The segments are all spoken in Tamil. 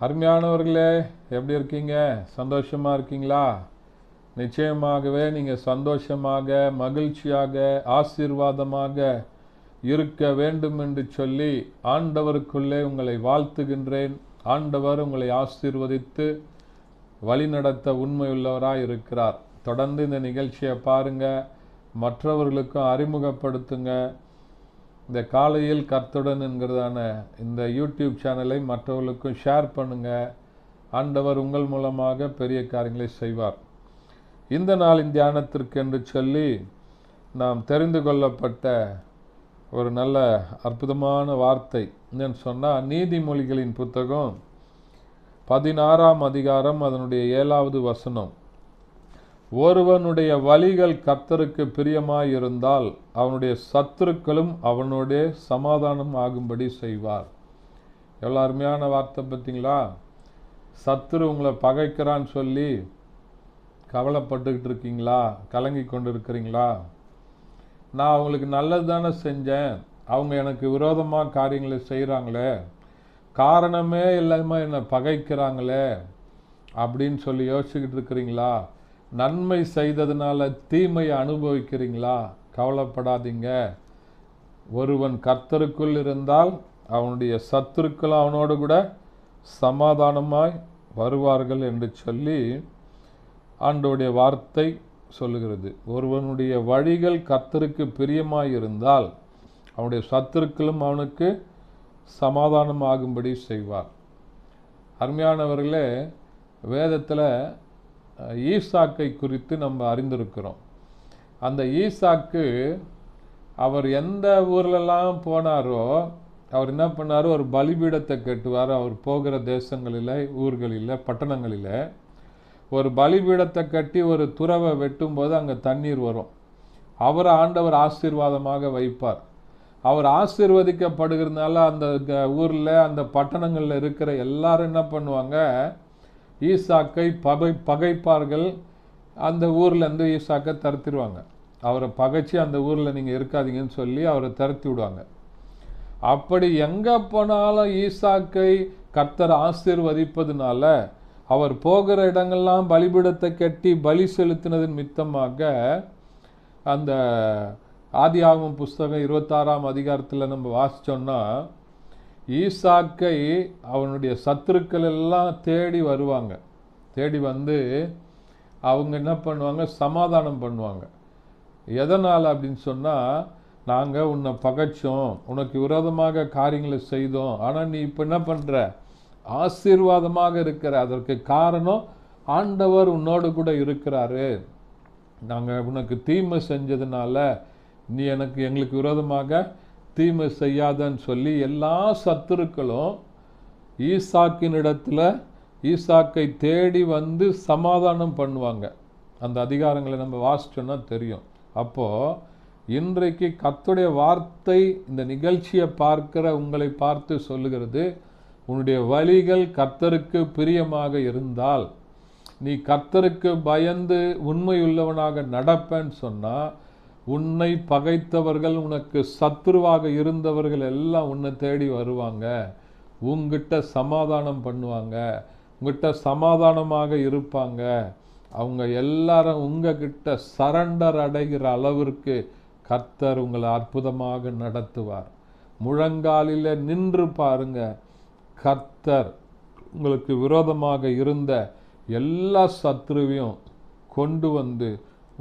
அருமையானவர்களே எப்படி இருக்கீங்க? சந்தோஷமாக இருக்கீங்களா? நிச்சயமாகவே நீங்கள் சந்தோஷமாக மகிழ்ச்சியாக ஆசீர்வாதமாக இருக்க வேண்டும் என்று சொல்லி ஆண்டவருக்குள்ளே உங்களை வாழ்த்துகின்றேன். ஆண்டவர் உங்களை ஆசீர்வதித்து வழிநடத்த உண்மையுள்ளவராக இருக்கிறார். தொடர்ந்து இந்த நிகழ்ச்சியை பாருங்கள் மற்றவர்களுக்கும் அறிமுகப்படுத்துங்க. இந்த காலையில் கர்த்துடன் என்கிறதான இந்த யூடியூப் சேனலை மற்றவர்களுக்கும் ஷேர் பண்ணுங்கள் ஆண்டவர் உங்கள் மூலமாக பெரிய காரியங்களை செய்வார். இந்த நாளின் தியானத்திற்கு என்று சொல்லி நாம் தெரிந்து கொள்ளப்பட்ட ஒரு நல்ல அற்புதமான வார்த்தை. என்னன்னு சொன்னால் நீதிமொழிகளின் புத்தகம் பதினாறாம் அதிகாரம் அதனுடைய ஏழாவது வசனம். ஒருவனுடைய வழிகள் கர்த்தருக்கு பிரியமாயிருந்தால் அவனுடைய சத்துருக்களும் அவனுடைய சமாதானம் ஆகும்படி செய்வார். எவ்வளோ அருமையான வார்த்தை பார்த்தீங்களா? சத்துரு உங்களை பகைக்கிறான்னு சொல்லி கவலைப்பட்டுக்கிட்டு இருக்கீங்களா? கலங்கி கொண்டு இருக்கிறீங்களா நான் அவங்களுக்கு நல்லது தானே செஞ்சேன். அவங்க எனக்கு விரோதமாக காரியங்களை செய்கிறாங்களே காரணமே இல்லாமல் என்னை பகைக்கிறாங்களே அப்படின்னு சொல்லி யோசிச்சுக்கிட்டு இருக்கிறீங்களா? நன்மை செய்ததுனால தீமையை அனுபவிக்கிறீங்களா? கவலைப்படாதீங்க. ஒருவன் கர்த்தருக்குள் இருந்தால் அவனுடைய சத்துருக்கள் அவனோடு கூட சமாதானமாய் வருவார்கள் என்று சொல்லி ஆண்டோடைய வார்த்தை சொல்லுகிறது. ஒருவனுடைய வழிகள் கர்த்தருக்கு பிரியமாய் இருந்தால் அவனுடைய சத்துருக்களும் அவனுக்கு சமாதானம் ஆகும்படி செய்வார். அருமையானவர்களே வேதத்தில் ஈசாக்கை குறித்து நம்ம அறிந்திருக்கிறோம். அந்த ஈசாக்கு அவர் எந்த ஊர்லெல்லாம் போனாரோ அவர் என்ன பண்ணார்? ஒரு பலிபீடத்தை கட்டுவார். அவர் போகிற தேசங்களில் ஊர்களில் பட்டணங்களில் ஒரு பலிபீடத்தை கட்டி ஒரு துறவை வெட்டும்போது அங்கே தண்ணீர் வரும். அவரை ஆண்டவர் ஆசீர்வாதமாக வைப்பார். அவர் ஆசீர்வதிக்கப்படுகிறதுனால அந்த ஊரில் அந்த பட்டணங்களில் இருக்கிற எல்லாரும் என்ன பண்ணுவாங்க? ஈசாக்கை பகை பகைப்பார்கள் அந்த ஊர்லேருந்து ஈசாக்கை தரத்திடுவாங்க அவரை பகைச்சி அந்த ஊரில் நீங்கள் இருக்காதீங்கன்னு சொல்லி அவரை திரத்தி விடுவாங்க. அப்படி எங்கே போனாலும் ஈசாக்கை கர்த்தர் ஆசீர்வதிப்பதுனால அவர் போகிற இடங்கள்லாம் பலிபீடத்தை கட்டி பலி செலுத்தினதன் மித்தமாக அந்த ஆதியாகமம் புஸ்தகம் இருபத்தாறாம் அதிகாரத்தில் நம்ம வாசித்தோன்னா ஈசாக்கை அவனுடைய சத்துருக்கள் எல்லாம் தேடி வருவாங்க. தேடி வந்து அவங்க என்ன பண்ணுவாங்க? சமாதானம் பண்ணுவாங்க. எதனால் அப்படின்னு சொன்னால் நாங்கள் உன்னை பகைச்சோம் உனக்கு விரோதமாக காரியங்களை செய்தோம் ஆனால் நீ இப்போ என்ன பண்ணுற ஆசீர்வாதமாக இருக்கிற அதற்கு காரணம் ஆண்டவர் உன்னோடு கூட இருக்கிறாரு. நாங்கள் உனக்கு தீமை செஞ்சதுனால நீ எனக்கு எங்களுக்கு விரோதமாக தீமை செய்யாதன்னு சொல்லி எல்லா சத்துருக்களும் ஈசாக்கின் இடத்துல ஈசாக்கை தேடி வந்து சமாதானம் பண்ணுவாங்க. அந்த அதிகாரங்களை நம்ம வாசிச்சோன்னா தெரியும். அப்போது இன்றைக்கு கத்துடைய வார்த்தை இந்த நிகழ்ச்சியை பார்க்கிற உங்களை பார்த்து சொல்லுகிறது உன்னுடைய வழிகள் கர்த்தருக்கு பிரியமாக இருந்தால் நீ கர்த்தருக்கு பயந்து உண்மையுள்ளவனாக நடப்பேன்னு சொன்னால் உன்னை பகைத்தவர்கள் உனக்கு சத்துருவாக இருந்தவர்கள் எல்லாம் உன்னை தேடி வருவாங்க. உங்ககிட்ட சமாதானம் பண்ணுவாங்க. உங்ககிட்ட சமாதானமாக இருப்பாங்க. அவங்க எல்லாரும் உங்ககிட்ட சரண்டர் அடைகிற அளவிற்கு கர்த்தர் உங்களை அற்புதமாக நடத்துவார். முழங்காலில் நின்று பாருங்க. கர்த்தர் உங்களுக்கு விரோதமாக இருந்த எல்லா சத்ருவையும் கொண்டு வந்து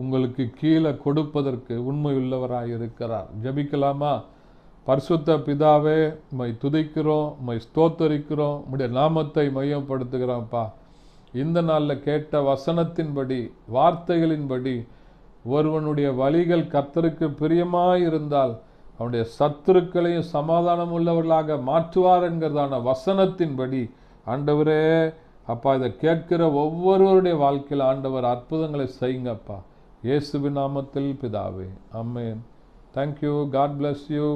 உங்களுக்கு கீழே கொடுப்பதற்கு உண்மையுள்ளவராக இருக்கிறார் ஜபிக்கலாமா? பரிசுத்த பிதாவே மை துதிக்கிறோம் மை ஸ்தோத்தரிக்கிறோம் உடைய நாமத்தை மையப்படுத்துகிறோம்ப்பா. இந்த நாளில் கேட்ட வசனத்தின்படி வார்த்தைகளின்படி ஒருவனுடைய வழிகள் கத்தருக்கு பிரியமாக இருந்தால் அவனுடைய சத்துருக்களையும் சமாதானம் உள்ளவர்களாக மாற்றுவார் என்கிறதான வசனத்தின்படி ஆண்டவரே அப்பா இதை கேட்கிற ஒவ்வொருவருடைய வாழ்க்கையில் ஆண்டவர் அற்புதங்களை செய்யுங்கப்பா. येसुवी नाम पिदावे अम्मे thank you God bless you